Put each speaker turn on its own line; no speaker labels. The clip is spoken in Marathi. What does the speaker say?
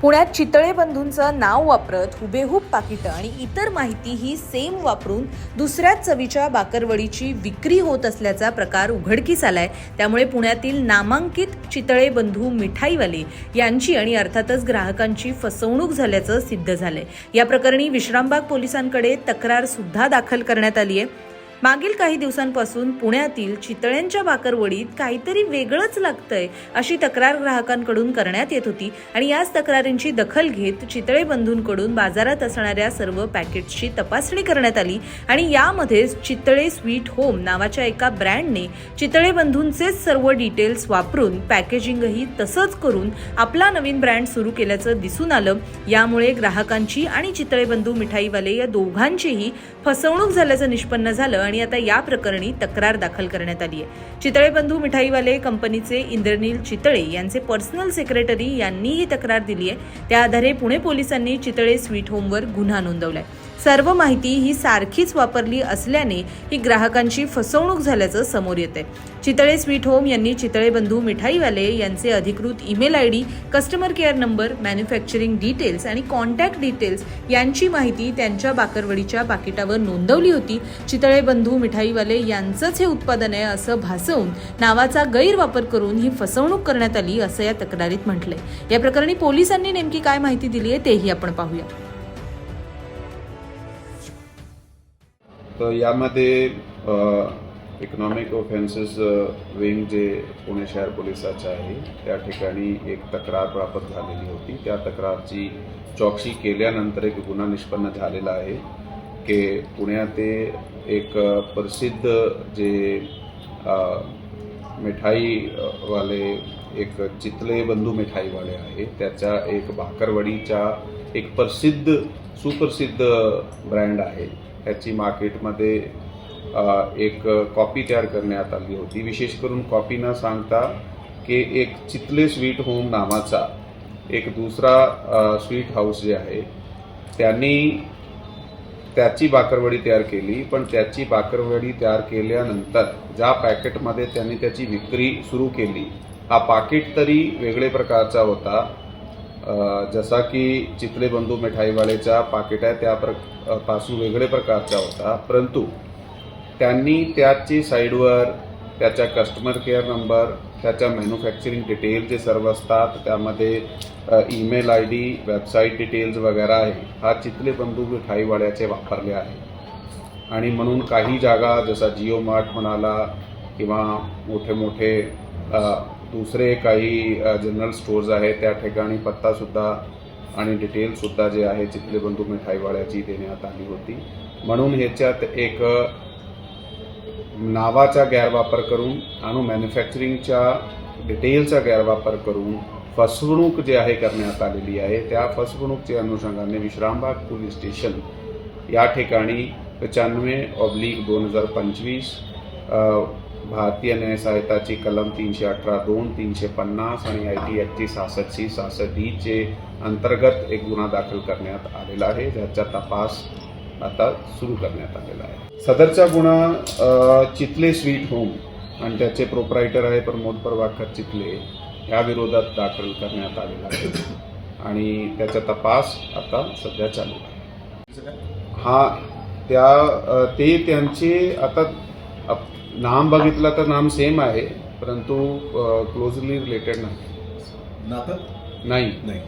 पुण्यात चितळे बंधूंचं नाव वापरत हुबेहूब पाकिटं आणि इतर माहिती ही सेम वापरून दुसऱ्याच चवीच्या बाकरवडीची विक्री होत असल्याचा प्रकार उघडकीस आलाय. त्यामुळे पुण्यातील नामांकित चितळे बंधू मिठाईवाले यांची आणि अर्थातच ग्राहकांची फसवणूक झाल्याचं सिद्ध झालंय. या प्रकरणी विश्रामबाग पोलिसांकडे तक्रार सुद्धा दाखल करण्यात आली आहे मागील काही दिवसांपासून पुण्यातील चितळ्यांच्या बाकरवडीत काहीतरी वेगळंच लागतंय अशी तक्रार ग्राहकांकडून करण्यात येत होती आणि याच तक्रारींची दखल घेत चितळे बंधूंकडून बाजारात असणाऱ्या सर्व पॅकेट्सची तपासणी करण्यात आली आणि यामध्ये चितळे स्वीट होम नावाच्या एका ब्रँडने चितळे बंधूंचेच सर्व डिटेल्स वापरून पॅकेजिंगही तसंच करून आपला नवीन ब्रँड सुरू केल्याचं दिसून आलं. यामुळे ग्राहकांची आणि चितळे बंधू मिठाईवाले या दोघांचीही फसवणूक झाल्याचं निष्पन्न झालं आणि आता या प्रकरणी तक्रार दाखल करण्यात आली आहे. चितळे बंधू मिठाईवाले कंपनीचे इंद्रनील चितळे यांचे पर्सनल सेक्रेटरी यांनी ही तक्रार दिली आहे. त्या आधारे पुणे पोलिसांनी चितळे स्वीट होमवर गुन्हा नोंदवलाय. सर्व माहिती ही सारखीच वापरली असल्याने ही ग्राहकांची फसवणूक झाल्याचं समोर येते आहे चितळे स्वीट होम यांनी चितळे बंधू मिठाईवाले यांचे अधिकृत email I D customer care number manufacturing details आणि कॉन्टॅक्ट डिटेल्स यांची माहिती त्यांच्या बाकरवडीच्या पाकिटावर नोंदवली होती. चितळे बंधू मिठाईवाले यांचंच हे उत्पादन आहे असं भासवून नावाचा गैरवापर करून ही फसवणूक करण्यात आली असं या तक्रारीत म्हटलंय. या प्रकरणी पोलिसांनी नेमकी काय माहिती दिली आहे तेही आपण पाहूया.
तर यामध्ये इकॉनॉमिक ऑफेन्सेस विंग जे पुणे शहर पोलिसाचं आहे त्या ठिकाणी एक तक्रार प्राप्त झालेली होती. त्या तक्रारची चौकशी केल्यानंतर एक गुन्हा निष्पन्न झालेला आहे की पुण्याते एक प्रसिद्ध जे मिठाईवाले एक चितले बंधू मिठाईवाले आहे त्याच्या एक भाकरवडीच्या एक प्रसिद्ध सुप्रसिद्ध ब्रँड आहे. त्याची मार्केटमध्ये एक कॉपी तयार करण्यात आली होती. विशेष करून कॉपी न सांगता की एक चितले स्वीट होम नावाचा एक दुसरा स्वीट हाऊस जे आहे त्यांनी त्याची बाकरवडी तयार केली. पण त्याची बाकरवडी तयार केल्यानंतर ज्या पॅकेटमध्ये त्यांनी त्याची विक्री सुरू केली हा पाकिट तरी वेगळे प्रकारचा होता. जसा की चितळे बंधू मिठाईवाल्याच्या पाकिट आहे त्या प्रपासून वेगळे प्रकारचा होता. परंतु त्यांनी त्याची साईडवर त्याच्या कस्टमर केअर नंबर त्याच्या मॅन्युफॅक्चरिंग डिटेल जे सर्व असतात त्यामध्ये email I D website details वगैरे आहे हा चितले बंधू मिठाईवाड्याचे वापरले आहे. आणि म्हणून काही जागा जसा जिओ मार्ट म्हणाला किंवा मोठे मोठे दुसरे काही जनरल स्टोर्स आहेत त्या ठिकाणी पत्तासुद्धा आणि डिटेलसुद्धा जे आहे चितले बंधू मिठाईवाड्याची देण्यात आली होती. म्हणून ह्याच्यात एक नावाचा गैरवापर करून आणि मॅन्युफॅक्चरिंगच्या डिटेलचा गैरवापर करून फसवणूक जे आहे करण्यात आलेली आहे त्या फसवणूकच्या अनुषंगाने विश्रामबाग पोलीस स्टेशन या ठिकाणी पचानवे ऑब्लिक दोन हजार पंचवीस भारतीय न्यायसहायताची कलम तीनशे अठरा दोन तीनशे पन्नास आणि आय टी ॲक्टची सहासष्टची सहासष्ट डीचे अंतर्गत एक गुन्हा दाखल करण्यात आलेला आहे ज्याचा तपास आता सुरू करण्यात आलेला आहे. सदरचा गुन्हा चितले स्वीट होम आणि त्याचे प्रोप्रायटर आहे प्रमोद प्रभाकर चितले या विरोधात दाखल करण्यात आलेला आहे. आणि त्याचा तपास आता सध्या चालू आहे. हा त्या ते त्यांचे आता नाम बघितलं तर नाम सेम आहे परंतु क्लोजली रिलेटेड नाही.
नातं?
नाही.
नाही.